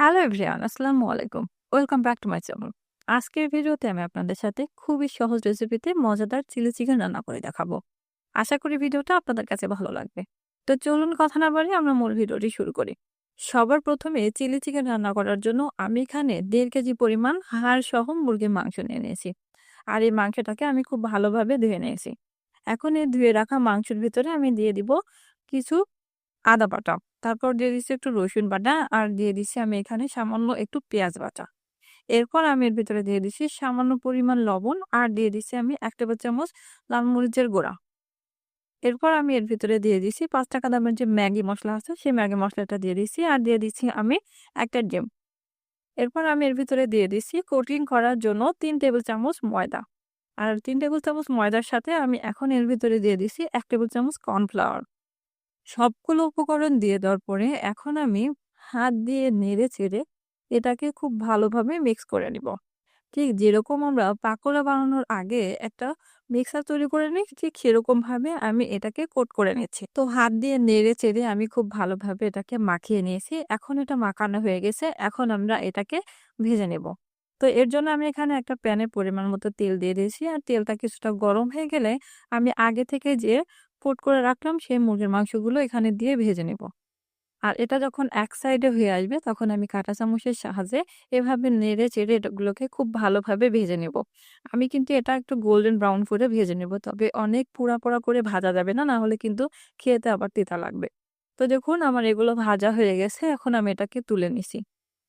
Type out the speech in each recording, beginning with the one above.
Hello everyone, আসসালামু আলাইকুম। Welcome back to my channel. আজকের ভিডিওতে আমি আপনাদের সাথে খুবই সহজ রেসিপিতে মজাদার চিলি চিকেন রান্না করে দেখাবো। আশা করি ভিডিওটা আপনাদের কাছে ভালো লাগবে। তো চলুন কথা না বাড়ি আমরা মূল ভিডিওটি শুরু করি। সবার প্রথমে চিলি চিকেন রান্না করার জন্য আমি এখানে দেড় কেজি পরিমাণ হাড় সহ মুরগির মাংস নিয়ে নিয়েছি। আর এই মাংসটাকে আমি খুব ভালোভাবে ধুয়ে নিয়েছি। এখন এই ধুয়ে রাখা মাংসের ভিতরে আমি দিয়ে দিব কিছু আদা বাটা। তারপর দিয়ে দিচ্ছি একটু রসুন বাটা আর দিয়ে দিচ্ছি আমি এখানে সামান্য একটু পেঁয়াজ বাটা। এরপর আমি এর ভিতরে দিয়ে দিচ্ছি সামান্য পরিমাণ লবণ আর দিয়ে দিচ্ছি আমি এক টেবিল চামচ লাল মরিচের গুঁড়া। এরপর আমি এর ভিতরে দিয়ে দিচ্ছি পাঁচ টাকা দামের যে ম্যাগি মশলা আছে সেই ম্যাগি মশলাটা দিয়ে দিচ্ছি আর দিয়ে দিচ্ছি আমি একটা ডিম। এরপর আমি এর ভিতরে দিয়ে দিচ্ছি কোটিং করার জন্য তিন টেবিল চামচ ময়দা। আর তিন টেবিল চামচ ময়দার সাথে আমি এখন এর ভিতরে দিয়ে দিচ্ছি এক টেবিল চামচ কর্নফ্লাওয়ার। সবগুলো উপকরণ দিয়ে দেওয়ার পরে এখন আমি হাত দিয়ে নেড়ে চেড়ে এটাকে খুব ভালোভাবে মিক্স করে নিব। ঠিক যেরকম আমরা পাকোড়া বানানোর আগে একটা মিক্সার তৈরি করে নিই, ঠিক সেরকম ভাবে আমি এটাকে কোট করে নিচ্ছি। তো হাত দিয়ে নেড়ে চেড়ে আমি খুব ভালোভাবে এটাকে মাখিয়ে নিয়েছি। এখন এটা মাখানো হয়ে গেছে, এখন আমরা এটাকে ভেজে নেব। তো এর জন্য আমি এখানে একটা প্যানে পরিমাণ মতো তেল দিয়ে দিয়েছি। আর তেলটা কিছুটা গরম হয়ে গেলে আমি আগে থেকে যে কোট করে রাখলাম, সেই মুরগির মাংসগুলো এখানে দিয়ে ভেজে নেব। আর এটা যখন এক সাইডে হয়ে আসবে, তখন আমি কাঁটা চামচের সাহায্যে এভাবে নেড়ে চেড়ে এটাগুলোকে খুব ভালোভাবে ভেজে নেব। আমি কিন্তু এটা একটু গোল্ডেন ব্রাউন করে ভেজে নেব, তবে অনেক পোড়া পোড়া করে ভাজা যাবে না না হলে কিন্তু খেতে আবার তিতা লাগবে। তো দেখুন, আমার এগুলো ভাজা হয়ে গেছে, এখন আমি এটাকে তুলে নিছি।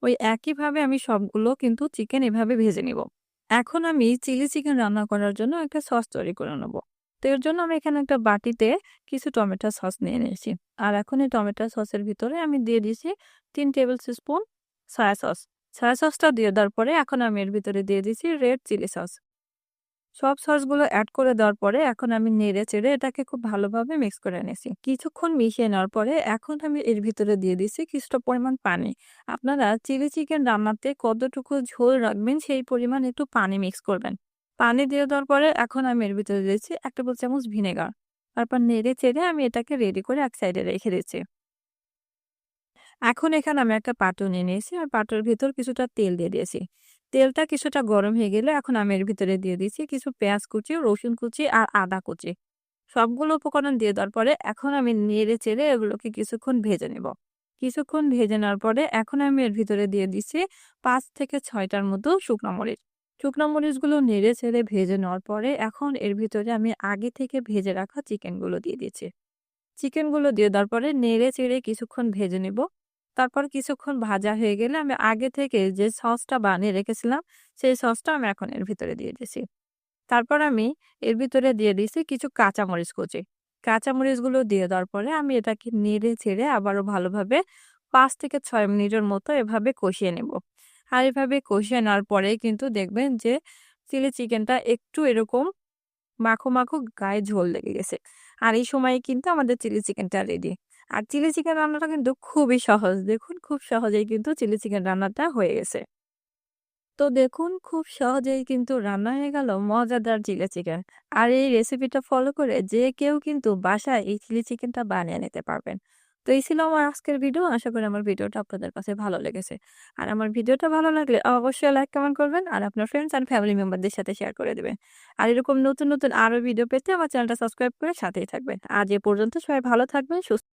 ওই একইভাবে আমি সবগুলো কিন্তু চিকেন এভাবে ভেজে নিব। এখন আমি চিলি চিকেন রান্না করার জন্য একটা সস তৈরি করে নেব। তো এর জন্য আমি এখানে একটা বাটিতে কিছু টমেটো সস নিয়ে নিয়েছি। আর এখন এই টমেটো সসের ভিতরে আমি দিয়ে দিয়েছি তিন tablespoon soya sauce. Soya সসটা দিয়ে দেওয়ার পরে এখন আমি এর ভিতরে দিয়ে দিয়েছি রেড চিলি সস। সব সসগুলো অ্যাড করে দেওয়ার পরে এখন আমি নেড়ে চেড়ে এটাকে খুব ভালোভাবে মিক্স করে নিয়েছি। কিছুক্ষণ মিশিয়ে নেওয়ার পরে এখন আমি এর ভিতরে দিয়ে দিচ্ছি কিছুটা পরিমাণ পানি। আপনারা চিলি চিকেন রান্নাতে কতটুকু ঝোল রাখবেন সেই পরিমাণ একটু পানি মিক্স করবেন। পানি দিয়ে দেওয়ার পরে এখন আমি এর ভিতরে দিয়েছি এক টেবিল চামচ ভিনেগার। তারপর নেড়ে চেড়ে আমি এটাকে রেডি করে এক সাইডে রেখে দিয়েছি। এখন এখানে আমি একটা পাত্র নিয়ে নিয়েছি আর পাত্রের ভিতর কিছুটা তেল দিয়ে দিয়েছি। তেলটা কিছুটা গরম হয়ে গেলে এখন আমি এর ভিতরে দিয়ে দিয়েছি কিছু পেঁয়াজ কুচি, রসুন কুচি আর আদা কুচি। সবগুলো উপকরণ দিয়ে দেওয়ার পরে এখন আমি নেড়ে চেড়ে এগুলোকে কিছুক্ষণ ভেজে নেব। কিছুক্ষণ ভেজে নেওয়ার পরে এখন আমি এর ভিতরে দিয়ে দিচ্ছি পাঁচ থেকে ছয়টার মতো শুকনো মরিচ। শুকনো মরিচগুলো নেড়ে ছেড়ে ভেজে নেওয়ার পরে এখন এর ভিতরে আমি আগে থেকে ভেজে রাখা চিকেনগুলো দিয়ে দিচ্ছি চিকেনগুলো দিয়ে দেওয়ার পরে নেড়ে চেড়ে কিছুক্ষণ ভেজে নেব। তারপর কিছুক্ষণ ভাজা হয়ে গেলে আমি আগে থেকে যে সসটা বানিয়ে রেখেছিলাম, সেই সসটা আমি এখন এর ভিতরে দিয়ে দিয়েছি। তারপর আমি এর ভিতরে দিয়ে দিয়েছি কিছু কাঁচামরিচ কুচি। কাঁচামরিচগুলো দিয়ে দেওয়ার পরে আমি এটাকে নেড়ে ছেড়ে আবারও ভালোভাবে পাঁচ থেকে ছয় মিনিটের মতো এভাবে কষিয়ে নেব। আর এভাবে কষিয়ে নেওয়ার পরে কিন্তু দেখবেন যে চিলি চিকেনটা একটু এরকম মাখো মাখো গায়ে ঝোল লেগে গেছে। আর এই সময় কিন্তু আমাদের চিলি চিকেনটা রেডি আর চিলি চিকেন রান্নাটা কিন্তু খুবই সহজ। দেখুন, খুব সহজেই কিন্তু চিলি চিকেন রান্নাটা হয়ে গেছে। তো দেখুন, খুব সহজেই কিন্তু রান্না হয়ে গেল মজাদার চিলি চিকেন। আর এই রেসিপিটা ফলো করে যে কেউ কিন্তু বাসায় এই চিলি চিকেনটা বানিয়ে নিতে পারবেন। তো এই ছিল আমার আজকের ভিডিও। আশা করি আমার ভিডিওটা আপনাদের কাছে ভালো লেগেছে। আর আমার ভিডিওটা ভালো লাগলে অবশ্যই লাইক, কমেন্ট করবেন আর আপনার ফ্রেন্ডস অ্যান্ড ফ্যামিলি মেম্বারদের সাথে শেয়ার করে দেবেন। আর এরকম নতুন নতুন আরও ভিডিও পেতে আমার চ্যানেলটা সাবস্ক্রাইব করে সাথেই থাকবেন। আজ এ পর্যন্ত সবাই ভালো থাকবেন, সুস্থ